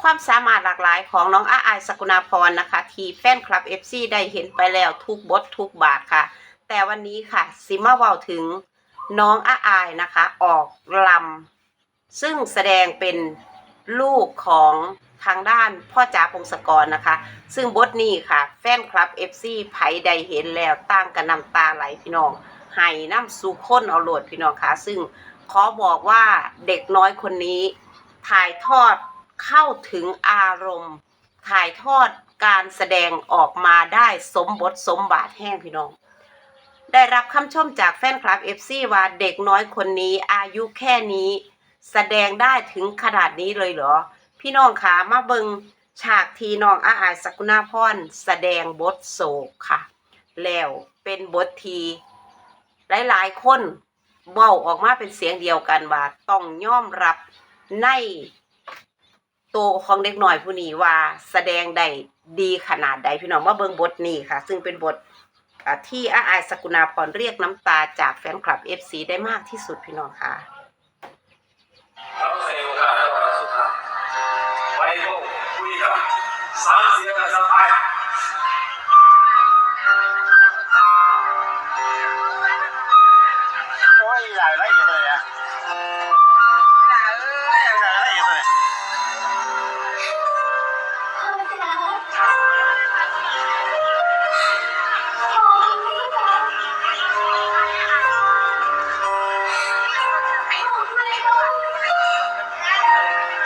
ความสามารถหลากหลายของน้องอาอายสกุณาพรนะคะ ที่แฟนคลับ FC ได้เห็นไปแล้วทุกบททุกบาทค่ะ แต่วันนี้ค่ะซิมาเว้าถึงน้องอาอายนะคะ ออกลำซึ่งแสดงเป็นลูกของทางด้านพ่อจ๋าพงศกรนะคะ ซึ่งบทนี้ค่ะ แฟนคลับ FC ไผใดเห็นแล้วตั้งกันน้ำตาไหลพี่น้องให้น้ำสุข้นเอาโหลดพี่น้องค่ะ ซึ่งขอบอกว่าเด็กน้อยคนนี้ถ่ายทอด เข้าถึงอารมณ์ ถ่ายทอดการแสดงออกมาได้สมบทสมบาทแห้งพี่น้อง ได้รับคำชมจากแฟนคลับ FC ว่าเด็กน้อยคนนี้อายุแค่นี้ แสดงได้ถึงขนาดนี้เลยเหรอ พี่น้องคะมาเบิงฉากทีน้องอาอายสกุณาพรแสดงบทโศกค่ะ แล้วเป็นบททีหลายๆคนเว้าออกมาเป็นเสียงเดียวกันว่าต้องยอมรับใน ตัวของเด็กหน่อยผู้นี้ว่าแสดงได้ดีขนาดใดพี่น้องมาเบิงบทนี้ค่ะ ซึ่งเป็นบทที่อาอายสกุณาพรเรียกน้ำตาจากแฟนคลับ FC ได้มากที่สุดพี่น้องค่ะไปคุยกับสามเสียง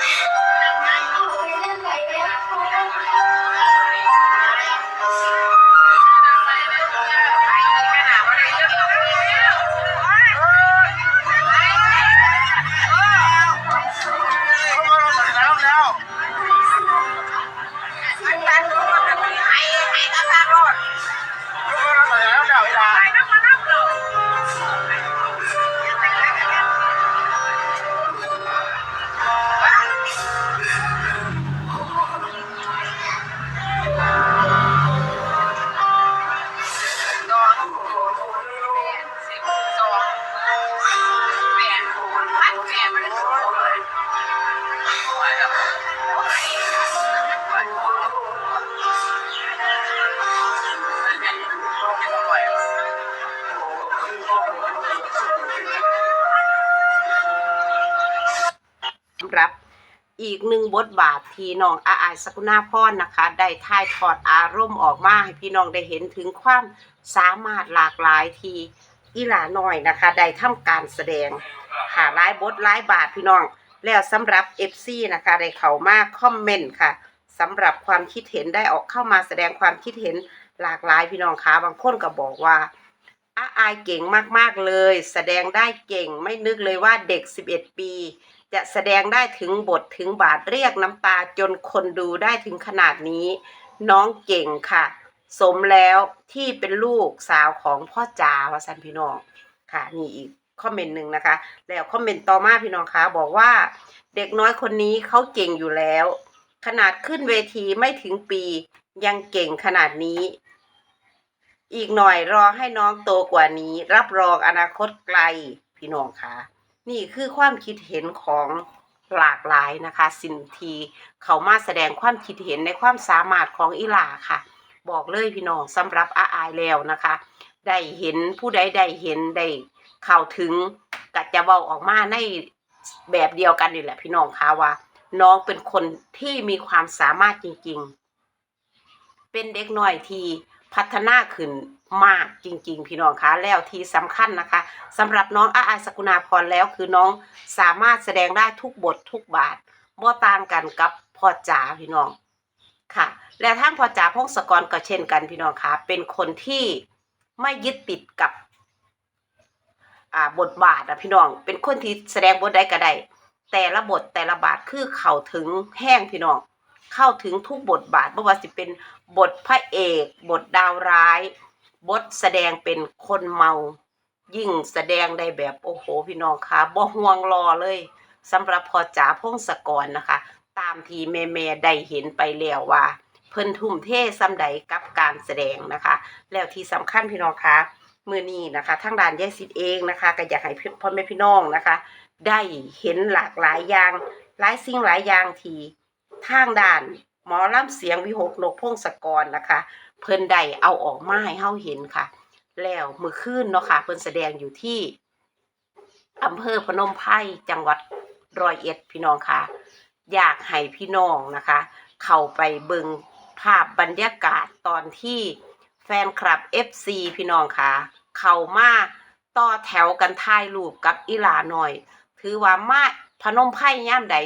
Yeah. รับอีกหนึ่งบทบาทที่น้องอาอายสกุณาพรนะคะ ได้ถ่ายทอดอารมณ์ออกมาให้พี่น้องได้เห็นถึงความสามารถหลากหลายที่อีหลาน้อยนะคะ ได้ทำการแสดงค่ะหลายบทหลายบาทพี่น้อง แล้วสำหรับ FC นะคะได้เข้ามาคอมเมนต์ค่ะสำหรับความคิดเห็นได้ออกเข้ามาแสดงความคิดเห็นหลากหลายพี่น้องคะบางคนก็บอกว่าอาอายเก่งมากๆเลย แสดงได้เก่งไม่นึกเลยว่าเด็ก 11 ปี จะแสดงได้ถึงบทถึงบาทเรียกน้ำตาจนคนดูได้ถึงขนาดนี้ น้องเก่งค่ะ สมแล้วที่เป็นลูกสาวของพ่อจ๋าวสันพี่น้องค่ะนี่อีกคอมเมนต์หนึ่งนะคะ แล้วคอมเมนต์ต่อมาพี่น้องคะบอกว่า เด็กน้อยคนนี้เขาเก่งอยู่แล้ว ขนาดขึ้นเวทีไม่ถึงปียังเก่งขนาดนี้ อีกหน่อยรอให้น้องโตกว่านี้ รับรองอนาคตไกลพี่น้องคะ นี่คือความคิดเห็นของหลากหลายนะคะ สินทีเขามาแสดงความคิดเห็นในความสามารถของอีหลาค่ะ บอกเลยพี่น้องสำหรับอาอายแล้วนะคะ ได้เห็นผู้ใดได้เห็นได้เข้าถึงกัจะเว้าออกมาในแบบเดียวกันนี่แหละพี่น้องคะว่า น้องเป็นคนที่มีความสามารถจริงๆ เป็นเด็กน้อยที่ พัฒนาขึ้นมากจริง ๆ พี่น้องคะแล้วที่สำคัญนะคะสำหรับน้องอาอายสกุณาพรแล้วคือน้องสามารถแสดงได้ทุกบททุกบาทบ่ต่างกันกับพ่อจ๋าพี่น้องค่ะ และทั้งพ่อจ๋าพงศกรก็เช่นกันพี่น้องคะเป็นคนที่ไม่ยึดติดกับบทบาทอะพี่น้อง เป็นคนที่แสดงบทได้ก็ได้ แต่ละบทแต่ละบาทคือเข้าถึงแห้งพี่น้อง เข้าถึงทุกบทบาทไม่ว่าจะเป็น บทพระเอก บทดาวร้าย บทแสดงเป็นคนเมา ยิ่งแสดงได้แบบโอ้โหพี่น้องคะบ่ห่วงรอเลยสำหรับพอจ๋าพงศกรนะคะ ตามที่แม่แม่ได้เห็นไปแล้วว่า เพิ่นทุ่มเทซ้ำใดกับการแสดงนะคะ แล้วที่สำคัญพี่น้องคะมือนี้นะคะทางด้านยายสิทธิ์เองนะคะก็อยากให้พ่อแม่พี่น้องนะคะ ได้เห็นหลากหลายอย่างหลายสิ่งหลายอย่างทีทางด้าน หมอลำเสียงวิหกนกพงศกรนะคะ เพิ่นไดเอาออกมาให้เฮาเห็นค่ะ แล้วมือคืนเนาะค่ะ เพิ่นแสดงอยู่ที่อำเภอพนมไพรจังหวัดร้อยเอ็ดพี่น้องค่ะ อยากให้พี่น้องนะคะ เข้าไปเบิงภาพบรรยากาศตอนที่แฟนคลับ FC พี่น้องค่ะ เข้ามาต่อแถวกันถ่ายรูปกับอีหลาหน่อย ถือว่ามาพนมไพรย่ามใด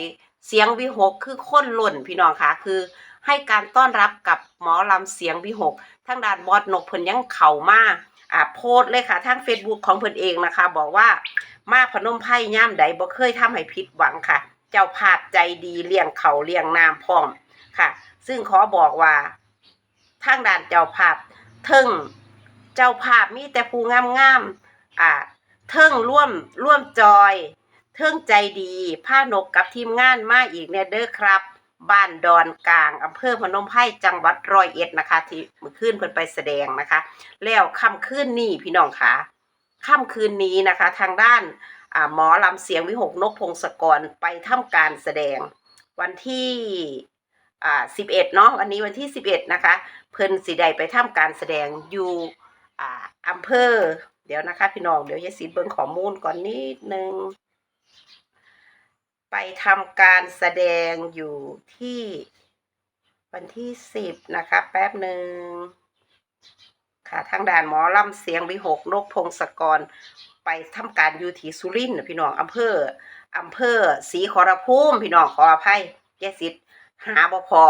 เสียงวิหกคือคนล่นพี่น้องค่ะคือให้การต้อนรับกับหมอลำเสียงวิหกทางด้านบอสนกเพิ่นยังเข้ามาอ่าโพสเลยค่ะทาง Facebook ของเพิ่นเองนะคะ บอกว่ามาพนมไพรย่ามใดบ่เคยทำให้ผิดหวังค่ะ เจ้าภาพใจดีเลี้ยงเขาเลี้ยงน้ำพร้อมค่ะ ซึ่งขอบอกว่าทางด้านเจ้าภาพเทิงเจ้าภาพมีแต่ผู้งามๆอ่าเทิงร่วมร่วมจอย เทิงใจดีผ้านกกับทีมงานมาอีกเนี่ยเด้อครับ บ้านดอนกลางอำเภอพนมไพรจังหวัดร้อยเอ็ดนะคะ ที่เมื่อคืนเพิ่นไปแสดงนะคะ แล้วค่ำคืนนี้พี่น้องคะค่ำคืนนี้นะคะ ทางด้านหมอลำเสียงวิหกนกพงศกรไปทำการแสดง วันที่สิบเอ็ดเนาะวันนี้วันที่สิบเอ็ดนะคะ เพิ่นสิได้ไปทำการแสดงอยู่ออำเภอ เดี๋ยวนะคะ พี่น้องเดี๋ยวยายสีเบิ่งข้อมูลก่อนนิดนึง ไปทำการแสดงอยู่ที่วันที่สิบนะคะ แป๊บหนึ่งค่ะทางด่านหมอลำเสียงวิหกนกพงศกร ไปทำการอยู่ที่สุรินทร์พี่น้องอำเภออำเภอศรีขอรภูมิพี่น้องขออภัยแยสิทธิ์หาบ่พอ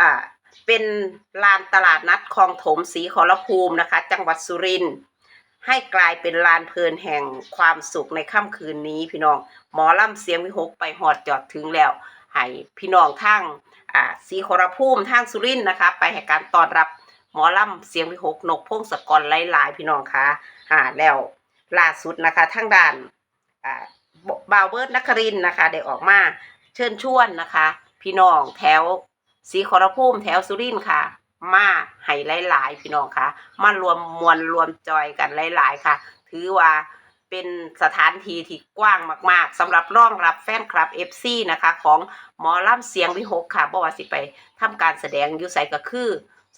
อ่าเป็นลานตลาดนัดคลองถมศรีขอรภูมินะคะ จังหวัดสุรินทร์ ให้กลายเป็นลานเพลินแห่งความสุขในค่ำคืนนี้ พี่น้องหมอลำเสียงวิหกไปหอดจอดถึงแล้วให้พี่น้องทั้งอ่าศรีขอรภูมิทางสุรินนะคะ ไปให้การต้อนรับหมอลำเสียงวิหกนกพงศกรหลายๆ พี่น้องคะอ่าแล้วล่าสุดนะคะทางด้านอ่าบาวเบิร์ดนักครินนะคะได้ออกมาเชิญชวนนะคะ พี่น้องแถวศรีขอรภูมิแถวสุรินค่ะ มาให้หลาย ๆ พี่น้องค่ะ มารวมมวลรวมจอยกันหลาย ๆ ค่ะ ถือว่าเป็นสถานที่ที่กว้างมาก ๆสำหรับรองรับแฟนคลับ FC นะคะ ของหมอลำเสียงวิหกค่ะบ่ว่าสิไปทำการแสดงอยู่ไสก็คือ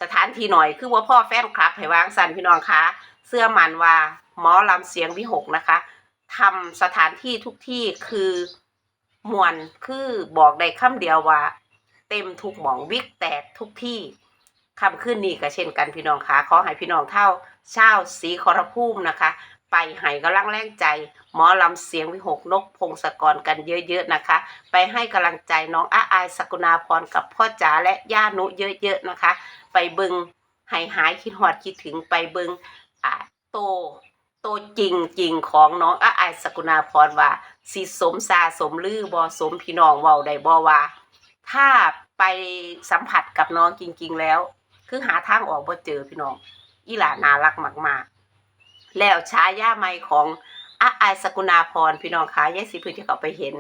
สถานที่หน่อยคือว่าพ่อแฟนคลับให้วางสันพี่น้องคะเสื้อมันว่าหมอลำเสียงวิหกนะคะทำสถานที่ทุกที่คือมวนคือบอกได้คำเดียวว่า เต็มทุกหมองวิกแตกทุกที่ คำขึ้นนี้ก็เช่นกันพี่น้องคะขอให้พี่น้องเท่าเช่าสีขอรภูมินะคะ ไปให้กำลังแรงใจ หมอลำเสียงวิหกนกพงศกรกันเยอะๆนะคะ ไปให้กำลังใจน้องอาอายสกุณาพรกับพ่อจ๋าและย่านุเยอะๆนะคะ ไปบิงให้หายคิดหอดคิดถึงไปบิงอ่าโตโตจริงจริงๆของน้องอาอายสกุณาพรว่าสิสมซาสมลือบอสมพี่น้องเว้าไดบอว่า ถ้าไปสัมผัสกับน้องจริง ๆ แล้ว คือหาทางออกบ่เจอพี่น้องอีหลาน่ารักมากๆ แล้วฉายาใหม่ของอาอสกุณาพรพี่น้องคะยายสิพื่อที่เขาไปเห็น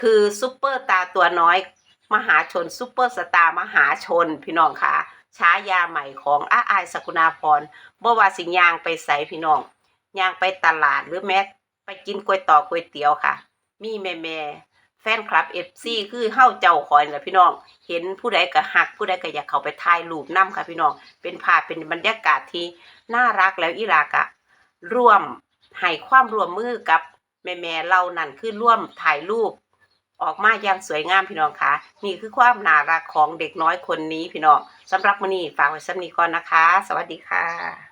คือซุปเปอร์ตาตัวน้อยมหาชนซุปเปอร์สตาร์มหาชนพี่น้องคะฉายาใหม่ของอาอสกุณาพรบ่ว่าสิยางไปใส่พี่น้องยางไปตลาดหรือแม้ไปกินก๋วยต่อก๋วยเตี๋ยวค่ะ มีแม่แม่ นคลับเอฟซีคือเฮ้าเจ้าคอยนะพี่น้อง เห็นผู้ใดก็หัก ผู้ใดก็อยากเข้าไปถ่ายรูปนํค่ะพี่น้อง เป็นภาพเป็นบรรยากาศที่น่ารักแล้วอีลากะ ร่วมให้ความร่วมมือกับแม่ๆเรานั่นคือร่วมถ่ายรูป ออกมาอย่างสวยงามพี่น้องคะนี่คือความน่ารักของเด็กน้อยคนนี้พี่น้องสำหรับมื้อนี้ฝากไว้สำนี้ก่อนนะคะ สวัสดีค่ะ